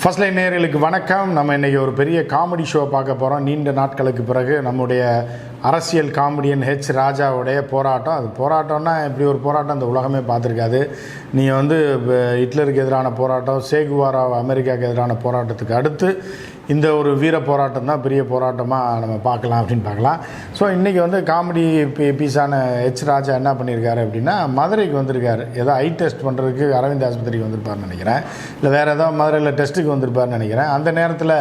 First line நேர்களுக்கு வணக்கம். நம்ம இன்றைக்கி ஒரு பெரிய காமெடி ஷோ பார்க்க போகிறோம் நீண்ட நாட்களுக்கு பிறகு நம்முடைய அரசியல் காமெடியன் ஹெச் ராஜாவுடைய போராட்டம். அது போராட்டம்னா இப்படி ஒரு போராட்டம் அந்த உலகமே பார்த்துருக்காது. நீங்கள் வந்து ஹிட்லருக்கு எதிரான போராட்டம் சேகுவாரா அமெரிக்காவுக்கு எதிரான போராட்டத்துக்கு அடுத்து இந்த ஒரு வீர போராட்டம் தான் பெரிய போராட்டமாக நம்ம பார்க்கலாம் அப்படின்னு பார்க்கலாம். ஸோ இன்றைக்கி வந்து காமெடி பீ பீஸான ஹெச் ராஜா என்ன பண்ணியிருக்காரு அப்படின்னா மதுரைக்கு வந்திருக்காரு. ஏதோ ஐ டெஸ்ட் பண்ணுறதுக்கு அரவிந்த் ஆஸ்பத்திரிக்கு வந்திருப்பாருன்னு நினைக்கிறேன். இல்லை வேறு ஏதாவது மதுரையில் டெஸ்ட்டுக்கு வந்திருப்பாருன்னு நினைக்கிறேன். அந்த நேரத்தில்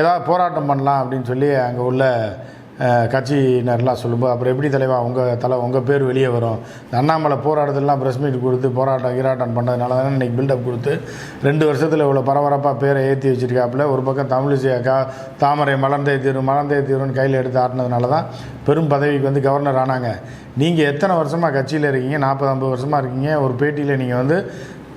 ஏதாவது போராட்டம் பண்ணலாம் அப்படின்னு சொல்லி அங்கே உள்ள கட்சியினர்லாம் சொல்லும்போது அப்புறம் எப்படி தலைவா உங்கள் தலை உங்கள் பேர் வெளியே வரும்? அண்ணாமலை போராட்டத்திலாம் ப்ரெஸ் மீட் கொடுத்து போராட்டம் கீராட்டம் பண்ணதுனால தானே இன்றைக்கி பில்டப் கொடுத்து ரெண்டு வருஷத்தில் இவ்வளோ பரபரப்பாக பேரை ஏற்றி வச்சிருக்காப்புல ஒரு பக்கம் தமிழிசை அக்கா தாமரை மலர்ந்தே தீரும் மலர்ந்தே தீரும்னு கையில் எடுத்து ஆட்டினதுனால தான் பெரும் பதவிக்கு வந்து கவர்னர் ஆனாங்க. நீங்கள் எத்தனை வருஷமாக கட்சியில் இருக்கீங்க? நாற்பது ஐம்பது வருஷமாக இருக்கீங்க. ஒரு பேட்டியில் நீங்கள் வந்து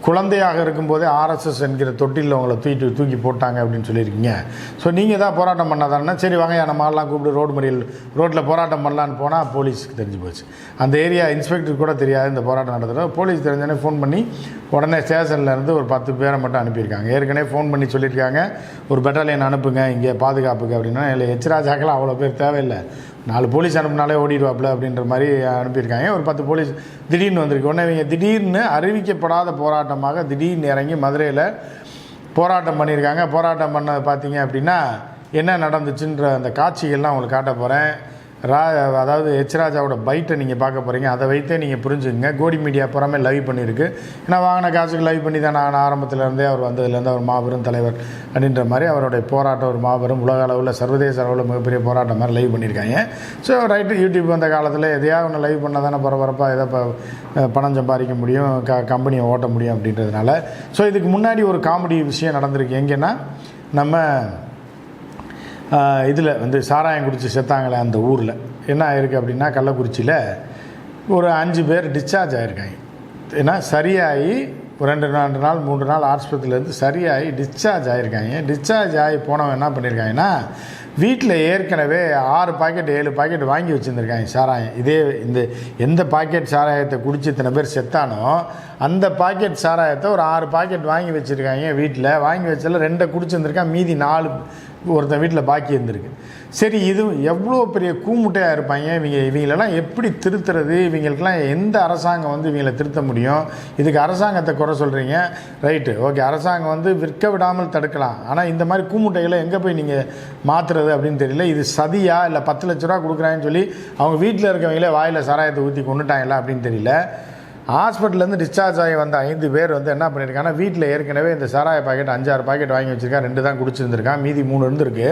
குழந்தையாக இருக்கும்போதே ஆர்எஸ்எஸ் என்கிற தொட்டிலில் உங்களை தூக்கிட்டு தூக்கி போட்டாங்க அப்படின்னு சொல்லியிருக்கீங்க. ஸோ நீங்கள் தான் போராட்டம் பண்ணாதானே? சரி வாங்க நம்ம ஆள்லாம் கூப்பிட்டு ரோடு மறியல் ரோட்டில் போராட்டம் பண்ணலான்னு போனால் போலீஸுக்கு தெரிஞ்சு போச்சு. அந்த ஏரியா இன்ஸ்பெக்டர் கூட தெரியாது இந்த போராட்டம் நடத்துகிற போலீஸ் தெரிஞ்சோடனே ஃபோன் பண்ணி உடனே ஸ்டேஷன்லேருந்து ஒரு பத்து பேரை மட்டும் அனுப்பியிருக்காங்க. ஏற்கனவே ஃபோன் பண்ணி சொல்லியிருக்காங்க. ஒரு பெட்டாலியன் அனுப்புங்க இங்கே பாதுகாப்புக்கு அப்படின்னா இல்லை எச்ராஜாக்கெல்லாம் அவ்வளோ பேர் தேவையில்லை. நாலு போலீஸ் அனுப்புனாலே ஓடிடுவாப்புல அப்படின்ற மாதிரி அனுப்பியிருக்காங்க. ஒரு பத்து போலீஸ் திடீர்னு வந்திருக்கு. உடனே இவங்க திடீர்னு அறிவிக்கப்படாத போராட்டம் போராட்டமாக திடீர்னு இறங்கி மதுரையில் போராட்டம் பண்ணியிருக்காங்க. போராட்டம் பண்ண பார்த்தீங்க அப்படின்னா என்ன நடந்துச்சுன்ற அந்த காட்சிகள்லாம் உங்களுக்கு காட்ட போகிறேன் ரா அதாவது எச் ராஜாவோட பைட்டை நீங்கள் பார்க்க போகிறீங்க அதை வைத்தே நீங்கள் புரிஞ்சுக்கங்க. கோடி மீடியா புறமே லைவ் பண்ணியிருக்கு. ஏன்னா வாங்கின காசுக்கு லைவ் பண்ணி தான் நான் ஆரம்பத்துலேருந்தே அவர் வந்ததுலேருந்து அவர் மாபெரும் தலைவர் அப்படின்ற மாதிரி அவருடைய போராட்டம் ஒரு மாபெரும் உலக அளவில் சர்வதேச அளவில் மிகப்பெரிய போராட்டம் மாதிரி லைவ் பண்ணியிருக்காங்க. ஸோ ரைட்டு யூடியூப் வந்த காலத்தில் எதையாவது ஒன்று லைவ் பண்ணால் தானே பரபரப்பாக எதை பணம் சம்பாதிக்க முடியும் க கம்பெனியை ஓட்ட முடியும் அப்படின்றதுனால. ஸோ இதுக்கு முன்னாடி ஒரு காமெடி விஷயம் நடந்திருக்கு. எங்கன்னா நம்ம இதில் வந்து சாராயம் குடித்து செத்தாங்களே அந்த ஊரில். என்ன ஆயிருக்கு அப்படின்னா கள்ளக்குறிச்சியில் ஒரு அஞ்சு பேர் டிஸ்சார்ஜ் ஆகிருக்காங்க ஏன்னா சரியாகி ஒரு ரெண்டு ரெண்டு நாள் மூன்று நாள் ஆஸ்பத்திரியிலேருந்து சரியாகி டிஸ்சார்ஜ் ஆகிருக்காங்க டிஸ்சார்ஜ் ஆகி போனவன் என்ன பண்ணியிருக்காங்கன்னா வீட்டில் ஏற்கனவே ஆறு பாக்கெட் ஏழு பாக்கெட் வாங்கி வச்சுருந்துருக்காங்க சாராயம். இதே இந்த எந்த பாக்கெட் சாராயத்தை குடிச்சு இத்தனை பேர் செத்தானோ அந்த பாக்கெட் சாராயத்தை ஒரு ஆறு பாக்கெட் வாங்கி வச்சுருக்காங்க வீட்டில் வாங்கி வச்சதில் ரெண்டை குடிச்சிருந்துருக்கான் மீதி நாலு ஒருத்தன் வீட்டில் பாக்கி இருந்திருக்கு. சரி இது எவ்வளோ பெரிய கூமுட்டையாக இருப்பாங்க? இவங்க இவங்களெல்லாம் எப்படி திருத்துறது? இவங்களுக்கெல்லாம் எந்த அரசாங்கம் வந்து இவங்களை திருத்த முடியும்? இதுக்கு அரசாங்கத்தை குறை சொல்கிறீங்க ரைட்டு. ஓகே அரசாங்கம் வந்து விற்க விடாமல் தடுக்கலாம். ஆனால் இந்த மாதிரி கூமுட்டைகளை எங்கே போய் நீங்கள் மாற்றுறது அப்படின்னு தெரியல. இது சதியா? இல்லை பத்து லட்ச ரூபா கொடுக்குறாங்கன்னு சொல்லி அவங்க வீட்டில் இருக்கவங்களே வாயில் சாராயத்தை ஊற்றி கொண்டுட்டாங்களா அப்படின்னு தெரியல. ஹாஸ்பிட்டல்லேருந்து டிஸ்சார்ஜ் ஆகி வந்த ஐந்து பேர் வந்து என்ன பண்ணியிருக்காங்கன்னா வீட்டில் ஏற்கனவே இந்த சாராய பாக்கெட் அஞ்சாறு பாக்கெட் வாங்கி வச்சிருக்கான் ரெண்டு தான் குடிச்சிருந்துருக்கான் மீதி மூணு இருந்திருக்கு.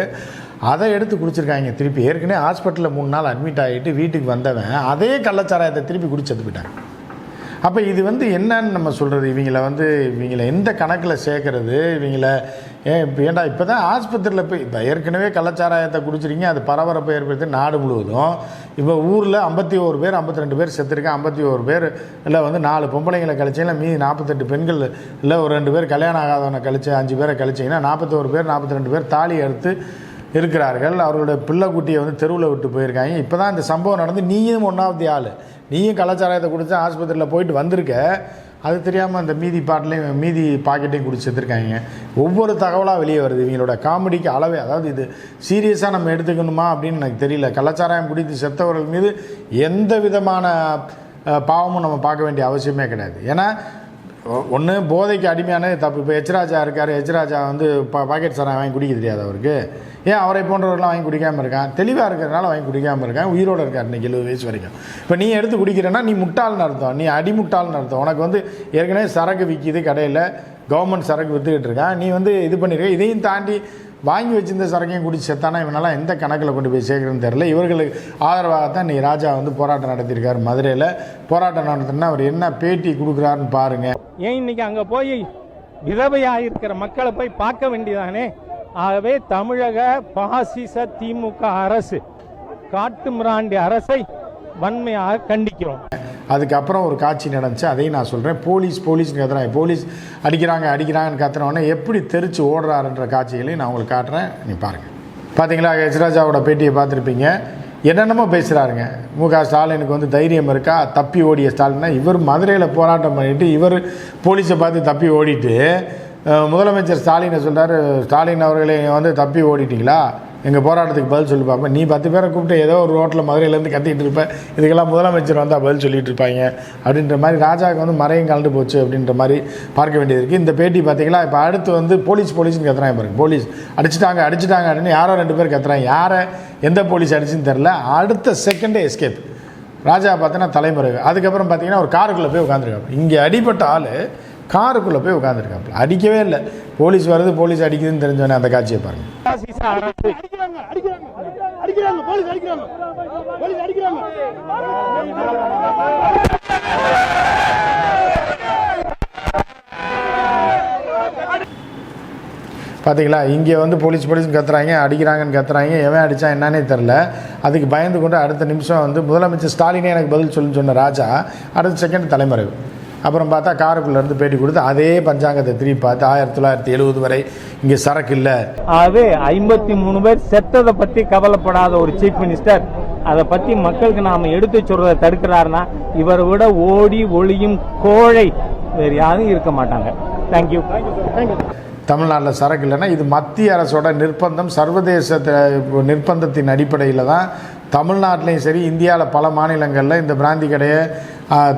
அதை எடுத்து குடிச்சிருக்காங்க. திருப்பி ஏற்கனவே ஹாஸ்பிட்டலில் மூணு நாள் அட்மிட் ஆகிட்டு வீட்டுக்கு வந்தவன் அதே கள்ளச்சாராயத்தை திருப்பி குடிச்சது போயிட்டாங்க அப்போ இது வந்து என்னன்னு நம்ம சொல்கிறது இவங்கள வந்து இவங்கள எந்த கணக்கில் சேர்க்கறது? இவங்கள ஏன் இப்போ ஏன்டா இப்போ தான் ஆஸ்பத்திரியில் போய் இப்போ ஏற்கனவே கள்ளச்சாராயத்தை குடிச்சிருக்கீங்க அது பரபரப்பை ஏற்படுத்தி நாடு முழுவதும். இப்போ ஊரில் ஐம்பத்தி ஒரு பேர் ஐம்பத்தி ரெண்டு பேர் செத்துருக்கேன் ஐம்பத்தி ஒரு பேர் இல்லை வந்து நாலு பொம்பளைங்களை கழிச்சிங்கன்னா மீதி நாற்பத்தெட்டு பெண்கள் இல்லை ஒரு ரெண்டு பேர் கல்யாணம் ஆகாதவனை கழிச்சு அஞ்சு பேரை கழிச்சிங்கன்னா நாற்பத்தோரு பேர் நாற்பத்தி ரெண்டு பேர் தாலி எடுத்து இருக்கிறார்கள். அவர்களுடைய பிள்ளைக்குட்டியை வந்து தெருவில் விட்டு போயிருக்காங்க. இப்போ தான் இந்த சம்பவம் நடந்து நீயும் ஒன்றாவது ஆள். நீயும் கலாச்சாரத்தை குடிச்சு ஆஸ்பத்திரியில் போயிட்டு வந்திருக்க. அது தெரியாமல் அந்த மீதி பாட்டிலையும் மீதி பாக்கெட்டையும் குடிச்சு எடுத்துருக்காங்க ஒவ்வொரு தகவலாக வெளியே வருது. இவங்களோட காமெடிக்கு அளவே அதாவது இது சீரியஸாக நம்ம எடுத்துக்கணுமா அப்படின்னு எனக்கு தெரியல. கலாச்சாரம் குடித்து செத்தவர்கள் மீது எந்த விதமான பாவமும் நம்ம பார்க்க வேண்டிய அவசியமே கிடையாது. ஏன்னா ஒன்று போதைக்கு அடிமையான தப்பு. இப்போ எச்ராஜா இருக்கார் எச்ராஜா வந்து பா பாக்கெட் சாராயம் வாங்கி குடிக்க தெரியாது அவருக்கு? ஏன் அவரை போன்றவர்கள்லாம் வாங்கி குடிக்காமல் இருக்கான்? தெளிவாக இருக்கிறதுனால வாங்கி குடிக்காமல் இருக்கான். உயிரோடு இருக்கார் இன்னைக்கு எழுபது வயசு வரைக்கும். இப்போ நீ எடுத்து குடிக்கிறேன்னா நீ முட்டாள்னு அர்த்தம். நீ அடிமுட்டாள்னு அர்த்தம். உனக்கு வந்து ஏற்கனவே சரக்கு விற்கிது கடையில். கவர்மெண்ட் சரக்கு விற்றுக்கிட்டு இருக்கான் நீ வந்து இது பண்ணிருக்க. இதையும் தாண்டி வாங்கி வச்சிருந்த சரக்கையும் குடிச்சு செத்தானா? இவனெல்லாம் எந்த கணக்கில் கொண்டு போய் சேர்க்குறதுன்னு தெரில இவர்களுக்கு ஆதரவாகத்தான் நீ ராஜா வந்து போராட்டம் நடத்தியிருக்காரு மதுரையில். போராட்டம் நடத்தினா அவர் என்ன பேட்டி கொடுக்குறாருன்னு பாருங்கள் ஏன் இன்னைக்கு அங்கே போய் விதவையாக இருக்கிற மக்களை போய் பார்க்க வேண்டியதானே? ஆகவே தமிழக பாசிச திமுக அரசு காட்டு மிராண்டி அரசை வன்மையாக கண்டிக்கிறோம். அதுக்கப்புறம் ஒரு காட்சி நடந்துச்சு. அதையும் நான் சொல்கிறேன் போலீஸ் போலீஸ்னு கத்துறாங்க. போலீஸ் அடிக்கிறாங்க அடிக்கிறாங்கன்னு கத்துறவொடனே எப்படி தெரிச்சு ஓடுறாருன்ற காட்சிகளையும் நான் உங்களுக்கு காட்டுறேன். நீ பாருங்கள் பார்த்தீங்களா எச்ராஜாவோட பேட்டியை பார்த்துருப்பீங்க. என்னென்னமோ பேசுகிறாருங்க மு க. ஸ்டாலினுக்கு வந்து தைரியம் இருக்கா? தப்பி ஓடிய ஸ்டாலின்னா இவர் மதுரையில் போராட்டம் பண்ணிட்டு இவர் போலீஸை பார்த்து தப்பி ஓடிட்டு முதலமைச்சர் ஸ்டாலினை சொல்கிறார் ஸ்டாலின் அவர்களே வந்து தப்பி ஓடிட்டீங்களா? எங்கள் போராட்டத்துக்கு பதில் சொல்லி பார்ப்பேன் நீ பத்து பேரை கூப்பிட்டு ஏதோ ஒரு ரோட்டில் மதுரையிலேருந்து கத்திக்கிட்டு இருப்பேன் இதுக்கெல்லாம் முதலமைச்சர் வந்தால் பதில் சொல்லிட்டு இருப்பாங்க. அப்படின்ற மாதிரி ராஜாவுக்கு வந்து மறையும் கலந்து போச்சு அப்படின்ற மாதிரி பார்க்க வேண்டியது இருக்குது இந்த பேட்டி பார்த்தீங்களா இப்போ அடுத்து வந்து போலீஸ் போலீஸ்னு கத்துறாங்க பாருங்க. போலீஸ். அடிச்சிட்டாங்க அடிச்சிட்டாங்க அப்படின்னு யாரோ ரெண்டு பேர் கத்துறாங்க. யாரை? எந்த போலீஸ் அடிச்சுன்னு தெரில அடுத்த செகண்டே எஸ்கேப் ராஜா பார்த்தீங்கன்னா தலைமுறை அதுக்கப்புறம் பார்த்தீங்கன்னா ஒரு காருக்குள்ளே போய் உட்காந்துருக்காப்பு இங்கே அடிபட்ட ஆள் காருக்குள்ளே போய் உட்காந்துருக்காப்புல அடிக்கவே இல்லை. போலீஸ் வருது போலீஸ் அடிக்குதுன்னு தெரிஞ்சோன்னே அந்த காட்சியை பாருங்கள் அரசு. அடிக்கிறாங்க அடிக்கிறாங்க அடிக்கிறாங்க போலீஸ் அடிக்கிறாங்க. போலீஸ் அடிக்கிறாங்க. பார்த்தீங்களா இங்கே வந்து போலீஸ் போலீஸ் கத்துறாங்க அடிக்கிறாங்கன்னு கத்துறாங்க. எவன் அடித்தா என்னன்னே தெரில அதுக்கு பயந்து கொண்டு அடுத்த நிமிஷம் வந்து முதலமைச்சர் ஸ்டாலினே எனக்கு பதில் சொல்லுன்னு சொன்ன ராஜா அடுத்த செகண்ட் தலைமறைவு அப்புறம் பார்த்தா காருக்குள்ள இருந்து பேட்டி கொடுத்து அதே பஞ்சாங்கத்தை திருப்பி பார்த்து ஆயிரத்தி தொள்ளாயிரத்தி எழுபது வரை இங்கே சரக்கு இல்லை. ஆகவே ஐம்பத்தி மூணு பேர் செத்ததை பத்தி கவலைப்படாத ஒரு சீஃப் மினிஸ்டர் அதை பத்தி மக்களுக்கு நாம எடுத்து சொல்றதை தடுக்கிறாருன்னா இவரை விட ஓடி ஒளியும் கோழை வேறு யாரும் இருக்க மாட்டாங்க. தேங்க்யூ தமிழ்நாட்டில் சரக்கு இல்லைன்னா இது மத்திய அரசோட நிர்பந்தம் சர்வதேச த- நிர்பந்தத்தின் அடிப்படையில் தான் தமிழ்நாட்டிலையும் சரி இந்தியாவில் பல மாநிலங்களில் இந்த பிராந்தி கடையை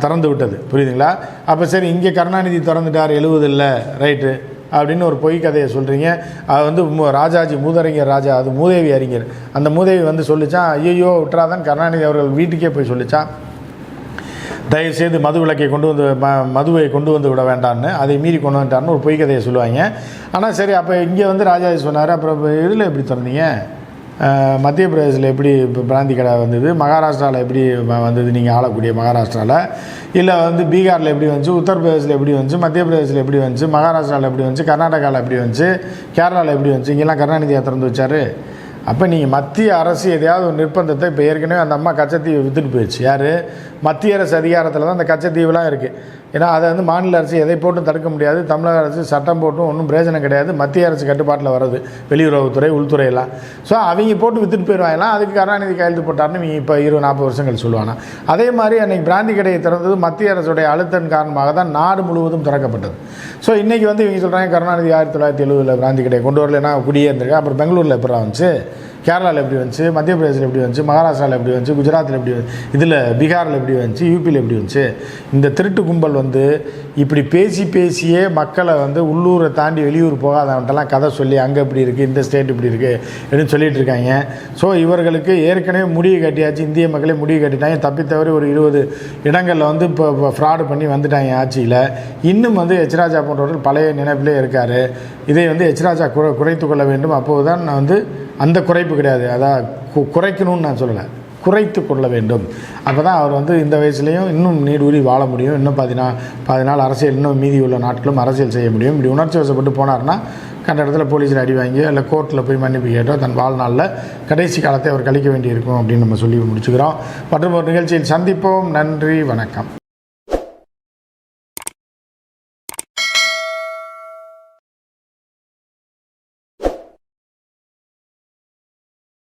திறந்து விட்டது. புரியுதுங்களா? அப்போ சரி இங்கே கருணாநிதி திறந்துட்டார் எழுபது இல்லை ரைட்டு அப்படின்னு ஒரு பொய் கதையை சொல்கிறீங்க அது வந்து ராஜாஜி மூதறிஞர் ராஜா அது மூதேவி அறிஞர். அந்த மூதேவி வந்து சொல்லிச்சான் ஐயோ விட்டுறாதான் கருணாநிதி அவர்கள் வீட்டுக்கே போய் சொல்லிச்சான் தயவுசெய்து மது விளக்கை கொண்டு வந்து ம மதுவை கொண்டு வந்து விட வேண்டாம்னு அதை மீறி கொண்டு வந்துட்டார்னு ஒரு பொய் கதையை சொல்லுவாங்க. ஆனால் சரி அப்போ இங்கே வந்து ராஜாஜி சொன்னார் அப்புறம் இதில் எப்படி திறந்தீங்க? மத்திய பிரதேசில் எப்படி இப்போ பிராந்தி கடை வந்தது? மகாராஷ்டிராவில் எப்படி வந்தது? நீங்கள் ஆளக்கூடிய மகாராஷ்டிராவில் இல்லை வந்து பீகாரில் எப்படி வந்துச்சு? உத்தரப்பிரதேசில் எப்படி வந்துச்சு? மத்திய பிரதேசில் எப்படி வந்துச்சு? மகாராஷ்டிராவில் எப்படி வந்துச்சு? கர்நாடகாவில் எப்படி வந்துச்சு? கேரளாவில் எப்படி வந்துச்சு? இங்கெல்லாம் கருணாநிதியாக திறந்து வச்சார்? அப்போ நீங்கள் மத்திய அரசு எதையாவது ஒரு நிர்பந்தத்தை இப்போ ஏற்கனவே அந்த அம்மா கச்சத்தீவை வித்துட்டு போயிடுச்சு யார்? மத்திய அரசு அதிகாரத்தில் தான் அந்த கச்சத்தீவுலாம் இருக்குது ஏன்னா அதை வந்து மாநில அரசு எதை போட்டும் தடுக்க முடியாது. தமிழக அரசு சட்டம் போட்டும் ஒன்றும் பிரயோஜனம் கிடையாது. மத்திய அரசு கட்டுப்பாட்டில் வருது வெளியுறவுத்துறை உள்துறை எல்லாம். ஸோ அவங்க போட்டு வித்துட்டு போயிடுவாங்கலாம் அதுக்கு கருணாநிதி கையெழுத்து போட்டார்னு இவங்க இப்போ இருபது நாற்பது வருஷங்கள் சொல்லுவாங்க அதே மாதிரி அன்றைக்கி பிராந்தி கடையை திறந்தது மத்திய அரசுடைய அழுத்தம் காரணமாக தான் நாடு முழுவதும் திறக்கப்பட்டது. ஸோ இன்றைக்கி வந்து இவங்க சொல்கிறாங்க கருணாநிதி ஆயிரத்தி தொள்ளாயிரத்தி எழுபதில் பிராந்தி கடையை கொண்டு வரலன்னா குடியே இருந்திருக்கேன் அப்புறம் பெங்களூரில் எப்படி வந்துச்சு? கேரளாவில் எப்படி வந்துச்சு? மத்திய பிரதேசில் எப்படி வந்துச்சு? மகாராஷ்டிராவில் எப்படி வந்துச்சு? குஜராத்தில் எப்படி வந்து இதில் பீகாரில் எப்படி வந்துச்சு? யூபியில் எப்படி வந்துச்சு? இந்த திருட்டு கும்பல் வந்து இப்படி பேசி பேசியே மக்களை வந்து உள்ளூரை தாண்டி வெளியூர் போகாதவன்ட்டெல்லாம் கதை சொல்லி அங்கே இப்படி இருக்குது இந்த ஸ்டேட் இப்படி இருக்குது அப்படின்னு சொல்லிட்டு இருக்காங்க. ஸோ இவர்களுக்கு ஏற்கனவே முடிவு கட்டியாச்சு. இந்திய மக்களே முடிவு கட்டிட்டாங்க. தப்பித்தவரை ஒரு இருபது இடங்களில் வந்து இப்போ ஃப்ராடு பண்ணி வந்துட்டாங்க ஆட்சியில். இன்னும் வந்து எச்ராஜா போன்றவர்கள் பழைய நினைப்பிலே இருக்கார். இதை வந்து எச்ராஜா குறை குறைத்து கொள்ள வேண்டும். அப்போது தான் நான் வந்து அந்த குறைப்பு கிடையாது. அதான் கு- குறைக்கணும்னு நான் சொல்லலை. குறைத்து கொள்ள வேண்டும். அப்போ தான் அவர் வந்து இந்த வயசுலேயும் இன்னும் நீடூழி வாழ முடியும். இன்னும் பதினா பதினாலு அரசியல் இன்னும் மீதி உள்ள நாட்களும் அரசியல் செய்ய முடியும். இப்படி உணர்ச்சி வசப்பட்டு போனார்னா கண்ட இடத்துல போலீஸில் அடி வாங்கி இல்லை கோர்ட்டில் போய் மன்னிப்பு கேட்டோ தன் வாழ்நாளில் கடைசி காலத்தை அவர் கழிக்க வேண்டியிருக்கும் அப்படின்னு நம்ம சொல்லி முடிச்சுக்கிறோம். மற்றும் ஒரு நிகழ்ச்சியில் சந்திப்போம். நன்றி வணக்கம்.